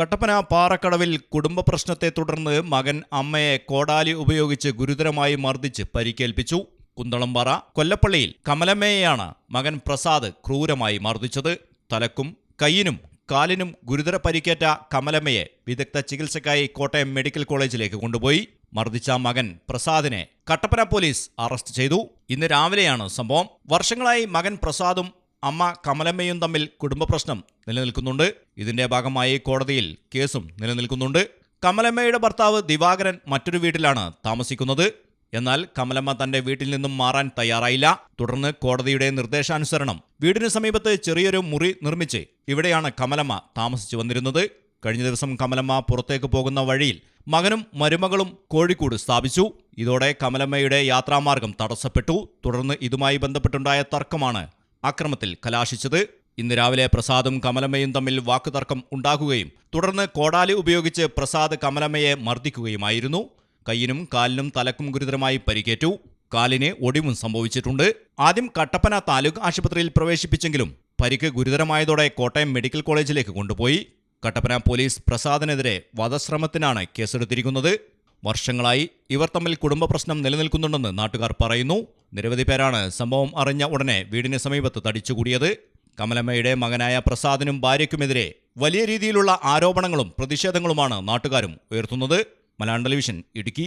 കട്ടപ്പന പാറക്കടവിൽ കുടുംബ പ്രശ്നത്തെ തുടർന്ന് മകൻ അമ്മയെ കോടാലി ഉപയോഗിച്ച് ഗുരുതരമായി മർദ്ദിച്ച് പരിക്കേൽപ്പിച്ചു. കുന്തളംപാറ കൊല്ലപ്പള്ളിയിൽ കമലമ്മയെയാണ് മകൻ പ്രസാദ് ക്രൂരമായി മർദ്ദിച്ചത്. തലക്കും കൈയിനും കാലിനും ഗുരുതര പരിക്കേറ്റ കമലമ്മയെ വിദഗ്ധ ചികിത്സയ്ക്കായി കോട്ടയം മെഡിക്കൽ കോളേജിലേക്ക് കൊണ്ടുപോയി. മർദ്ദിച്ച മകൻ പ്രസാദിനെ കട്ടപ്പന പോലീസ് അറസ്റ്റ് ചെയ്തു. ഇന്ന് രാവിലെയാണ് സംഭവം. വർഷങ്ങളായി മകൻ പ്രസാദും അമ്മ കമലമ്മയും തമ്മിൽ കുടുംബ പ്രശ്നം നിലനിൽക്കുന്നുണ്ട്. ഇതിന്റെ ഭാഗമായി കോടതിയിൽ കേസും നിലനിൽക്കുന്നുണ്ട്. കമലമ്മയുടെ ഭർത്താവ് ദിവാകരൻ മറ്റൊരു വീട്ടിലാണ് താമസിക്കുന്നത്. എന്നാൽ കമലമ്മ തന്റെ വീട്ടിൽ നിന്നും മാറാൻ തയ്യാറായില്ല. തുടർന്ന് കോടതിയുടെ നിർദ്ദേശാനുസരണം വീടിന് സമീപത്ത് ചെറിയൊരു മുറി നിർമ്മിച്ച് ഇവിടെയാണ് കമലമ്മ താമസിച്ചു വന്നിരുന്നത്. കഴിഞ്ഞ ദിവസം കമലമ്മ പുറത്തേക്ക് പോകുന്ന വഴിയിൽ മകനും മരുമകളും കോഴിക്കോട് സ്ഥാപിച്ചു. ഇതോടെ കമലമ്മയുടെ യാത്രാമാർഗം തടസ്സപ്പെട്ടു. തുടർന്ന് ഇതുമായി ബന്ധപ്പെട്ടുണ്ടായ തർക്കമാണ് അക്രമത്തിൽ കലാശിച്ചത്. ഇന്ന് രാവിലെ പ്രസാദും കമലമ്മയും തമ്മിൽ വാക്കുതർക്കം ഉണ്ടാകുകയും തുടർന്ന് കോടാലി ഉപയോഗിച്ച് പ്രസാദ് കമലമ്മയെ മർദ്ദിക്കുകയുമായിരുന്നു. കയ്യിനും കാലിനും തലക്കും ഗുരുതരമായി പരിക്കേറ്റു. കാലിന് ഒടിവും സംഭവിച്ചിട്ടുണ്ട്. ആദ്യം കട്ടപ്പന താലൂക്ക് ആശുപത്രിയിൽ പ്രവേശിപ്പിച്ചെങ്കിലും പരിക്ക് ഗുരുതരമായതോടെ കോട്ടയം മെഡിക്കൽ കോളേജിലേക്ക് കൊണ്ടുപോയി. കട്ടപ്പന പോലീസ് പ്രസാദിനെതിരെ വധശ്രമത്തിനാണ് കേസെടുത്തിരിക്കുന്നത്. വർഷങ്ങളായി ഇവർ തമ്മിൽ കുടുംബ പ്രശ്നം നിലനിൽക്കുന്നുണ്ടെന്ന് നാട്ടുകാർ പറയുന്നു. നിരവധി പേരാണ് സംഭവം അറിഞ്ഞ ഉടനെ വീടിന് സമീപത്ത് തടിച്ചുകൂടിയത്. കമലമ്മയുടെ മകനായ പ്രസാദിനും ഭാര്യയ്ക്കുമെതിരെ വലിയ രീതിയിലുള്ള ആരോപണങ്ങളും പ്രതിഷേധങ്ങളുമാണ് നാട്ടുകാരും ഉയർത്തുന്നത്. മലയാളം ടെലിവിഷൻ ഇടുക്കി.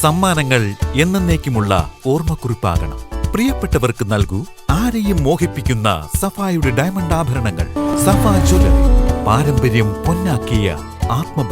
സമ്മാനങ്ങൾ എന്നേക്കുമുള്ള ഓർമ്മക്കുറിപ്പാകണം. പ്രിയപ്പെട്ടവർക്ക് നൽകൂ ആരെയും മോഹിപ്പിക്കുന്ന സഫായുടെ ഡയമണ്ട് ആഭരണങ്ങൾ. സഫ ജ്വല്ലറി പാരമ്പര്യം പൊന്നാക്കിയ ആത്മ